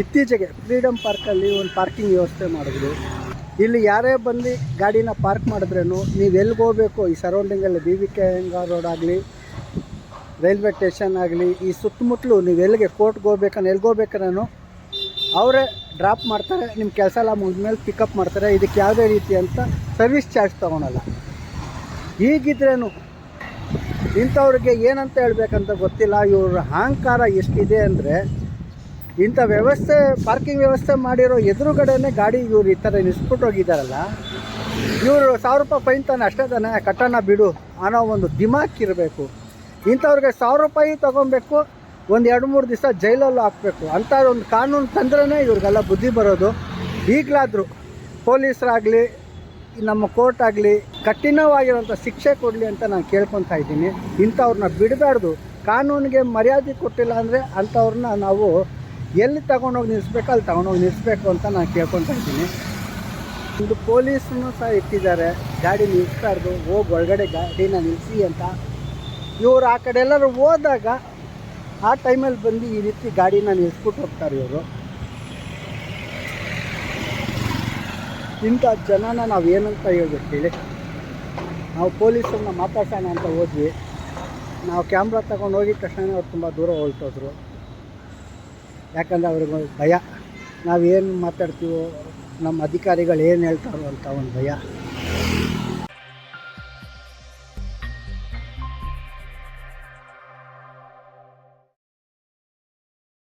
ಇತ್ತೀಚೆಗೆ ಫ್ರೀಡಮ್ ಪಾರ್ಕಲ್ಲಿ ಒಂದು ಪಾರ್ಕಿಂಗ್ ವ್ಯವಸ್ಥೆ ಮಾಡಿದ್ರು. ಇಲ್ಲಿ ಯಾರೇ ಬಂದು ಗಾಡಿನ ಪಾರ್ಕ್ ಮಾಡಿದ್ರೂ ನೀವು ಎಲ್ಲಿಗೆ ಹೋಗಬೇಕು? ಈ ಸರೌಂಡಿಂಗಲ್ಲಿ ಬಿ ವಿ ಕೆ ರೋಡ್ ಆಗಲಿ, ರೈಲ್ವೆ ಸ್ಟೇಷನ್ ಆಗಲಿ, ಈ ಸುತ್ತಮುತ್ತಲು ನೀವು ಎಲ್ಲಿಗೆ ಕೋರ್ಟ್ಗೆ ಹೋಗ್ಬೇಕನ್ನ ಎಲ್ಲಿಗೆ ಹೋಗ್ಬೇಕಾದ್ರೂ ಅವರೇ ಡ್ರಾಪ್ ಮಾಡ್ತಾರೆ, ನಿಮ್ಮ ಕೆಲಸ ಎಲ್ಲ ಮುಗಿದ್ಮೇಲೆ ಪಿಕಪ್ ಮಾಡ್ತಾರೆ. ಇದಕ್ಕೆ ಯಾವುದೇ ರೀತಿ ಅಂತ ಸರ್ವಿಸ್ ಚಾರ್ಜ್ ತೊಗೊಳಲ್ಲ. ಹೀಗಿದ್ರೇನು? ಇಂಥವ್ರಿಗೆ ಏನಂತ ಹೇಳ್ಬೇಕಂತ ಗೊತ್ತಿಲ್ಲ. ಇವ್ರ ಅಹಂಕಾರ ಎಷ್ಟಿದೆ ಅಂದರೆ, ಇಂಥ ವ್ಯವಸ್ಥೆ ಪಾರ್ಕಿಂಗ್ ವ್ಯವಸ್ಥೆ ಮಾಡಿರೋ ಎದುರುಗಡೆನೇ ಗಾಡಿ ಇವ್ರು ಈ ಥರ ನಿಸ್ಬಿಟ್ಟು ಹೋಗಿದ್ದಾರಲ್ಲ ಇವರು ಸಾವಿರ ರೂಪಾಯಿ ಫೈನ್ ತಾನೆ, ಅಷ್ಟೇ ತಾನೆ. ಕಟ್ಟಣ ಬಿಡು, ಅನ್ನೋ ಒಂದು ದಿಮಾಕ್ ಇರಬೇಕು. ಇಂಥವ್ರಿಗೆ ಸಾವಿರ ರೂಪಾಯಿ ತೊಗೊಬೇಕು, ಒಂದು ಎರಡು ಮೂರು ದಿವಸ ಜೈಲಲ್ಲೂ ಹಾಕಬೇಕು. ಅಂಥ ಒಂದು ಕಾನೂನು ತಂದ್ರೇ ಇವ್ರಿಗೆಲ್ಲ ಬುದ್ಧಿ ಬರೋದು. ಈಗಲಾದರೂ ಪೊಲೀಸರಾಗಲಿ ನಮ್ಮ ಕೋರ್ಟ್ ಆಗಲಿ ಕಠಿಣವಾಗಿರುವಂಥ ಶಿಕ್ಷೆ ಕೊಡಲಿ ಅಂತ ನಾನು ಕೇಳ್ಕೊತಾ ಇದ್ದೀನಿ. ಇಂಥವ್ರನ್ನ ಬಿಡಬಾರ್ದು. ಕಾನೂನಿಗೆ ಮರ್ಯಾದೆ ಕೊಟ್ಟಿಲ್ಲ ಅಂದರೆ ಅಂಥವ್ರನ್ನ ನಾವು ಎಲ್ಲಿ ತಗೊಂಡೋಗಿ ನಿಲ್ಲಿಸ್ಬೇಕು, ಅಲ್ಲಿ ತಗೊಂಡೋಗಿ ನಿಲ್ಲಿಸ್ಬೇಕು ಅಂತ ನಾನು ಕೇಳ್ಕೊತಾ ಇದ್ದೀನಿ. ಒಂದು ಪೊಲೀಸನ್ನು ಸಹ ಇಟ್ಟಿದ್ದಾರೆ. ಗಾಡಿ ನಿಲ್ಲಿಸ್ಬಾರ್ದು ಹೋಗಿ ಒಳಗಡೆ ಗಾಡಿನ ನಿಲ್ಲಿಸಿ ಅಂತ. ಇವರು ಆ ಕಡೆ ಎಲ್ಲರೂ ಹೋದಾಗ ಆ ಟೈಮಲ್ಲಿ ಬಂದು ಈ ರೀತಿ ಗಾಡಿನ ನಿಲ್ಲಿಸ್ಬಿಟ್ಟು ಹೋಗ್ತಾರೆ ಇವರು. ಇಂಥ ಜನನ ನಾವು ಏನಂತ ಹೇಳ್ಬೇಕು ಹೇಳಿ? ನಾವು ಪೊಲೀಸರನ್ನ ಮಾತಾಡ್ಸೋಣ ಅಂತ ಹೋದ್ವಿ. ನಾವು ಕ್ಯಾಮ್ರಾ ತಗೊಂಡು ಹೋಗಿದ ತಕ್ಷಣ ಅವ್ರು ತುಂಬ ದೂರ ಹೊರಟೋದ್ರು ಯಾಕಂದರೆ ಅವ್ರಿಗೆ ಭಯ. ನಾವೇನು ಮಾತಾಡ್ತೀವೋ, ನಮ್ಮ ಅಧಿಕಾರಿಗಳು ಏನು ಹೇಳ್ತಾರೋ ಅಂತ ಒಂದು ಭಯ.